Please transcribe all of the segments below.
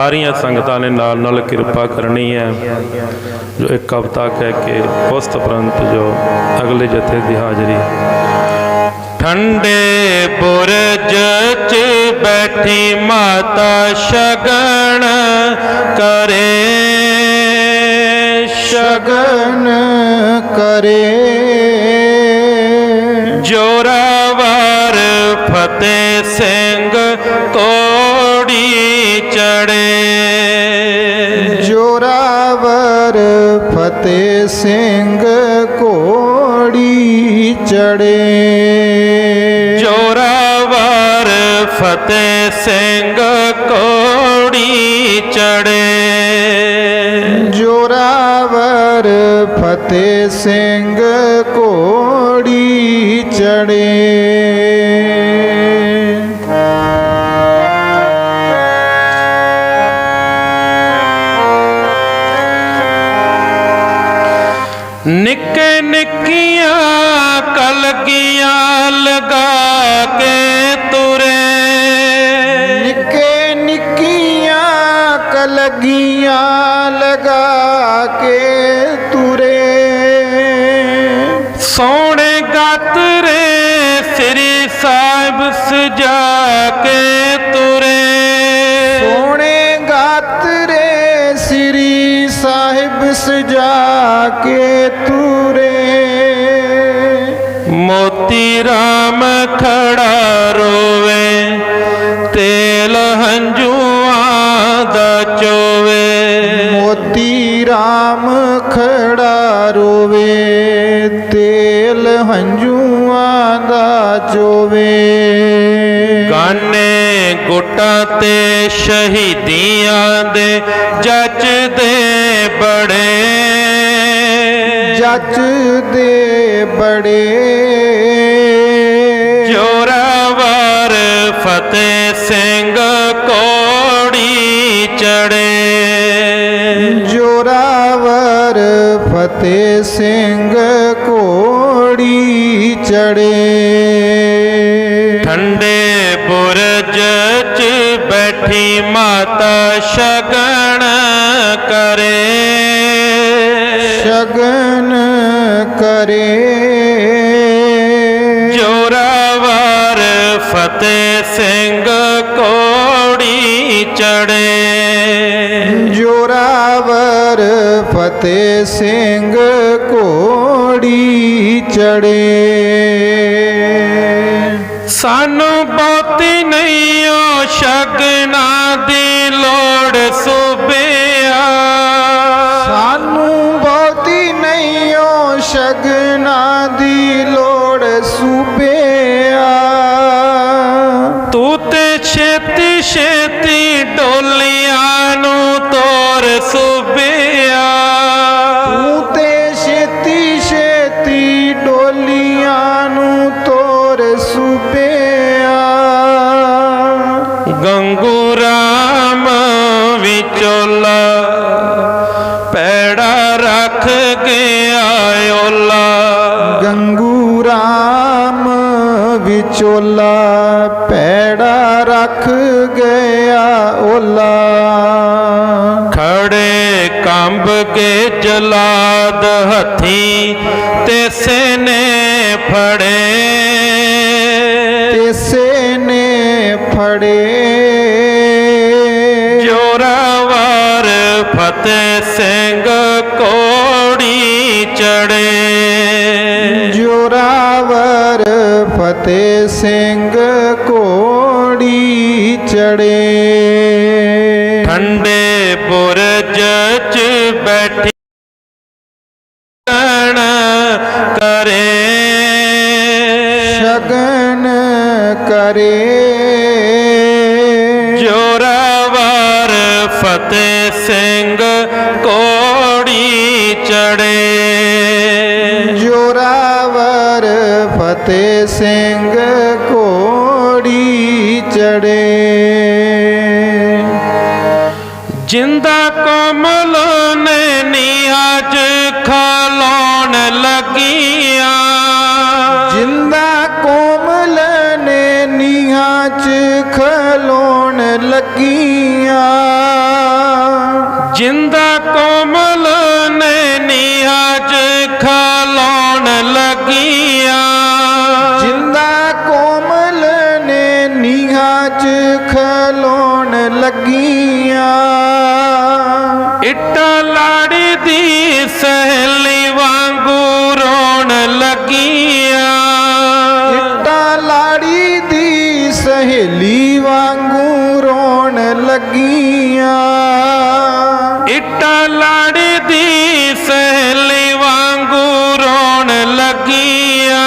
ਸਾਰੀਆਂ ਸੰਗਤਾਂ ਨੇ ਨਾਲ ਨਾਲ ਕਿਰਪਾ ਕਰਨੀ ਹੈ। ਜੋ ਇੱਕ ਹਫ਼ਤਾ ਕਹਿ ਕੇ ਉਸ ਤੁਰੰਤ ਜੋ ਅਗਲੇ ਜਥੇ ਦੀ ਹਾਜ਼ਰੀ। ਠੰਡੇ ਬੁਰਜ ਚ ਬੈਠੀ ਮਾਤਾ ਸ਼ਗਨ ਕਰੇ। ਸ਼ਗਨ ਕਰੇ। ਜੋਰਾਵਰ ਫਤਿਹ ਸਿੰਘ ਚੜੇ। ਜੋਰਾਵਰ ਫਤਿਹ ਸਿੰਘ ਕੋੜੀ ਚੜੇ। ਜੋਰਾਵਰ ਫਤਿਹ ਸਿੰਘ ਘੋੜੀ ਚੜੇ। ਨਿੱਕੇ ਨਿੱਕੀਆਂ ਸਜਾ ਕੇ ਤੁਰੇ। ਸੋਹਣੇ ਗਾਤਰੇ ਸ੍ਰੀ ਸਾਹਿਬ ਸਜਾ ਕੇ ਤੁਰੇ। ਮੋਤੀ RAM ਖੜਾ ਰੋਵੇ ਤੇਲ ਹੰਝੂਆਂ ਦਾ ਚੋਵੇ। ਮੋਤੀ RAM ਖੜਾ ਰੋਵੇ ਤੇਲ ਹੰਝੂਆਂ ਦਾ ਚੋਵੇ। ਗਾਨੇ ਗੁੱਟਾਂ ਤੇ ਸ਼ਹੀਦੀਆਂ ਦੇ ਜੱਜਦੇ ਬੜੇ। ਜੱਜ ਦੇ ਬੜੇ। ਜੋਰਾਵਰ ਫਤਿਹ ਸਿੰਘ ਕੋੜੀ ਚੜੇ। ਜੋਰਾਵਰ ਫਤਿਹ ਸਿੰਘ ਘੋੜੀ ਚੜੇ। ਬੁਰਜ ਚ ਬੈਠੀ ਮਾਤਾ ਸ਼ਗਨ ਕਰੇ। ਸ਼ਗਨ ਕਰੇ। ਜੋਰਾਵਰ ਫਤਿਹ ਸਿੰਘ ਕੋੜੀ ਚੜੇ। ਜੋਰਾਵਰ ਫਤਿਹ ਸਿੰਘ ਘੋੜੀ ਚੜੇ। ਸਾਨੂੰ ਛੇਤੀ ਡੋਲੀਆਂ ਨੂੰ ਤੋਰ ਸੁਬਿਆ। ਤੂੰ ਤੇ ਛੇਤੀ ਛੇਤੀ ਡੋਲੀਆਂ ਨੂੰ ਤੋਰ ਸੂਬਿਆ। ਗੰਗੂ ਰਾਮ ਵਿਚੋਲਾ ਪੈੜਾ ਰੱਖ ਗਿਆ ਓਲਾ ਗੰਗੂ ਰਾਮ ਵਿਚੋਲਾ ਪੈੜਾ ਰੱਖ ਗਿਆ ਓਲਾ। ਖੜੇ ਕੰਬ ਕੇ ਜਲਾਦ ਹੱਥੀ ਤੇ ਸੇਨੇ ਫੜੇ। ਤੇਸੇ ਨੇ ਫੜੇ। ਜੋਰਾਵਰ ਫਤਿਹ ਸਿੰਘ ਕੋੜੀ ਚੜੇ। ਜੋਰਾਵਰ ਫਤਿਹ ਠੰਡੇ ਬੁਰਜ ਚ ਬੈਠੀ ਕਰੇ। ਸ਼ਗਨ ਕਰੇ। ਲੱਗੀਆਂ। ਜਿੰਦਾ ਕੋਮਲ ਨੈਣੀ ਅੱਜ ਖਲਾਉਣ ਲੱਗੀਆਂ। ਜਿੰਦਾ ਕੋਮਲ ਨੈਣੀ ਅੱਜ ਖਲਾਉਣ ਲੱਗੀਆਂ। ਇੱਟਾ ਲਾੜੀ ਦੀ ਸਹੇਲੀ ਵਾਂਗੂ ਰੋਣ ਲੱਗੀਆਂ।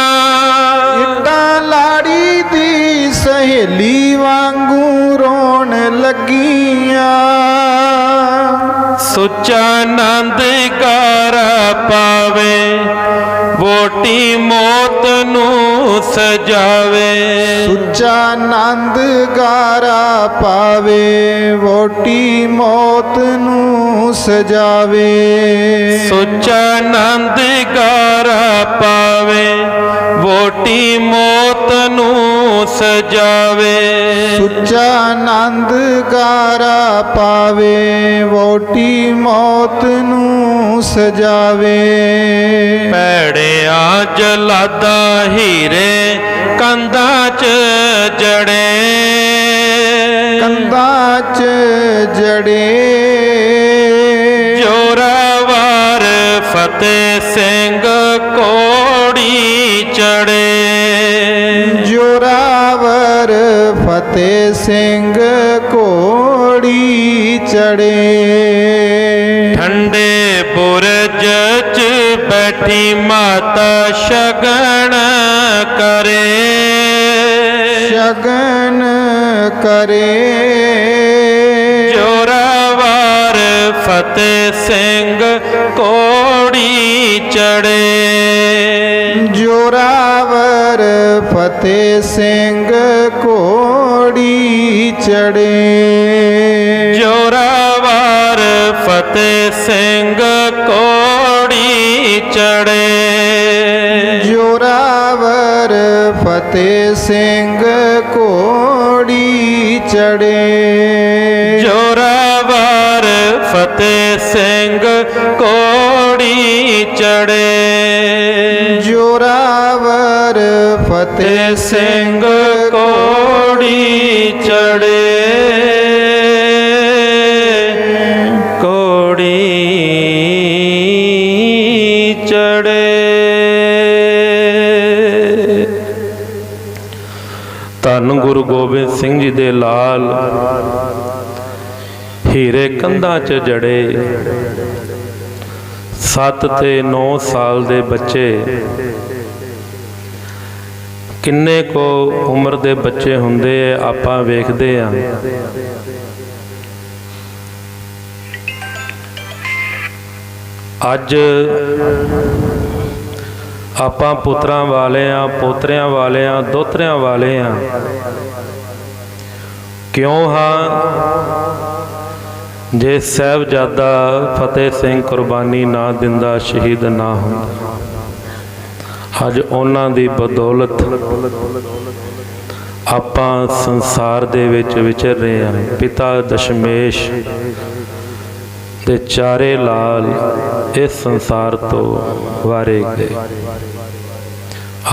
ਇੱਟਾਂ ਲਾੜੀ ਦੀ ਸਹੇਲੀ ਵਾਂਗੂ ਰੋਣ ਲੱਗੀਆਂ। ਸੁੱਚਾ ਆਨੰਦ ਕਰ ਪਾਵੇ ਵੋਟੀ ਮੌਤ ਨੂੰ ਸਜਾਵੇ। ਸੁੱਚਾ ਆਨੰਦ ਗਾਰਾ ਪਾਵੇ ਵੋਟੀ ਮੌਤ ਨੂੰ ਸਜਾਵੇ। ਸੁੱਚਾ ਆਨੰਦ ਕਰ ਪਾਵੇ ਵੋਟੀ ਮੌਤ ਨੂੰ ਸਜਾਵੇ। ਸੁੱਚਾ ਆਨੰਦ ਗਾਰਾ ਪਾਵੇ ਵੋਟੀ ਮੌਤ ਨੂੰ ਸਜਾਵੇ ਭੈੜਿਆ ਜਲਾਦਾ ਹੀਰੇ ਕੰਧਾਂ 'ਚ ਜੜੇ। ਕੰਧਾਂ 'ਚ ਜੜੇ। ਜੋਰਾਵਰ ਫਤਿਹ ਸਿੰਘ ਕੋੜੀ ਚੜੇ। ਜੋਰਾਵਰ ਫਤਿਹ ਸਿੰਘ ਕੋੜੀ ਚੜੇ। ਸ਼ਗਨ ਕਰੇ। ਸ਼ਗਨ ਕਰੇ। ਜੋਰਾਵਰ ਫਤਿਹ ਸਿੰਘ ਕੋੜੀ ਚੜੇ। ਜੋਰਾਵਰ ਫਤਿਹ ਸਿੰਘ ਕੋੜੀ ਚੜੇ। ਜੋਰਾਵਰ ਫਤਿਹ ਸਿੰਘ ਕੋੜੀ ਚੜੇ। ਫਤਿਹ ਸਿੰਘ ਕੋੜੀ ਚੜੇ ਜੋਰਾਵਰ ਫਤਿਹ ਸਿੰਘ ਕੋੜੀ ਚੜੇ ਜੋਰਾਵਰ ਫਤਿਹ ਤੇ ਸਿੰਘ ਕੋੜੀ ਚੜੇ ਧੰਨ ਗੁਰੂ ਗੋਬਿੰਦ ਸਿੰਘ ਜੀ ਦੇ ਲਾਲ। ਹੀਰੇ ਕੰਧਾਂ 'ਚ ਜੜੇ। 7 ਤੇ 9 ਸਾਲ ਦੇ ਬੱਚੇ। ਕਿੰਨੇ ਕੋ ਉਮਰ ਦੇ ਬੱਚੇ ਹੁੰਦੇ ਆ ਆਪਾਂ ਵੇਖਦੇ ਆ। ਅੱਜ ਆਪਾਂ ਪੁੱਤਰਾਂ ਵਾਲੇ ਆ, ਪੋਤਰਿਆਂ ਵਾਲੇ ਆ, ਦੋਤਰਿਆਂ ਵਾਲੇ ਆ। ਕਿਉਂ ਹਾਂ? ਜੇ ਸਾਹਿਬਜ਼ਾਦਾ ਫਤਿਹ ਸਿੰਘ ਕੁਰਬਾਨੀ ਨਾ ਦਿੰਦਾ, ਸ਼ਹੀਦ ਨਾ ਹੁੰਦਾ। ਅੱਜ ਉਹਨਾਂ ਦੀ ਬਦੌਲਤ ਆਪਾਂ ਸੰਸਾਰ ਦੇ ਵਿੱਚ ਵਿਚਰ ਰਹੇ ਹਾਂ ਪਿਤਾ ਦਸ਼ਮੇਸ਼ ਤੇ ਚਾਰੇ ਲਾਲ ਇਸ ਸੰਸਾਰ ਤੋਂ ਵਾਰੇ ਗਏ।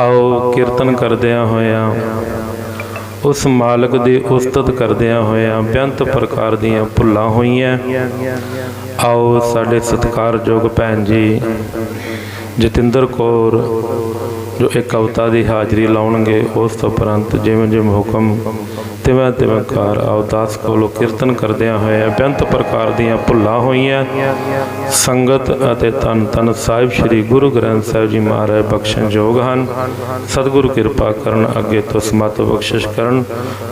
ਆਓ ਕੀਰਤਨ ਕਰਦਿਆਂ ਹੋਇਆਂ, ਉਸ ਮਾਲਕ ਦੀ ਉਸਤਤ ਕਰਦਿਆਂ ਹੋਇਆਂ ਬੇਅੰਤ ਪ੍ਰਕਾਰ ਦੀਆਂ ਭੁੱਲਾਂ ਹੋਈਆਂ। ਆਓ ਸਾਡੇ ਸਤਿਕਾਰਯੋਗ ਭੈਣ ਜੀ, ਜਤਿੰਦਰ ਕੌਰ, ਜੋ ਇੱਕ ਕਵਿਤਾ ਦੀ ਹਾਜ਼ਰੀ ਲਾਉਣਗੇ, ਉਸ ਤੋਂ ਉਪਰੰਤ ਜਿਵੇਂ ਜਿਵੇਂ ਹੁਕਮ ਤਿਵੇਂ ਤਿਵੇਂ ਕਾਰ ਅਵਦਾਸ ਕੋਲੋਂ ਕੀਰਤਨ ਕਰਦਿਆਂ ਹੋਇਆ ਬੇਅੰਤ ਪ੍ਰਕਾਰ ਦੀਆਂ ਭੁੱਲਾਂ ਹੋਈਆਂ। ਸੰਗਤ ਅਤੇ ਤਨ ਤਨ ਸਾਹਿਬ ਸ੍ਰੀ ਗੁਰੂ ਗ੍ਰੰਥ ਸਾਹਿਬ ਜੀ ਮਹਾਰਾਜ ਬਖਸ਼ਣ ਯੋਗ ਹਨ। ਸਤਿਗੁਰੂ ਕਿਰਪਾ ਕਰਨ ਅੱਗੇ ਤੋਂ ਸਮਤ ਬਖਸ਼ਿਸ਼ ਕਰਨ।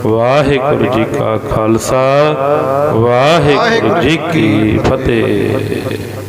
ਵਾਹਿਗੁਰੂ ਜੀ ਕਾ ਖਾਲਸਾ, ਵਾਹਿਗੁਰੂ ਜੀ ਕੀ ਫਤਿਹ।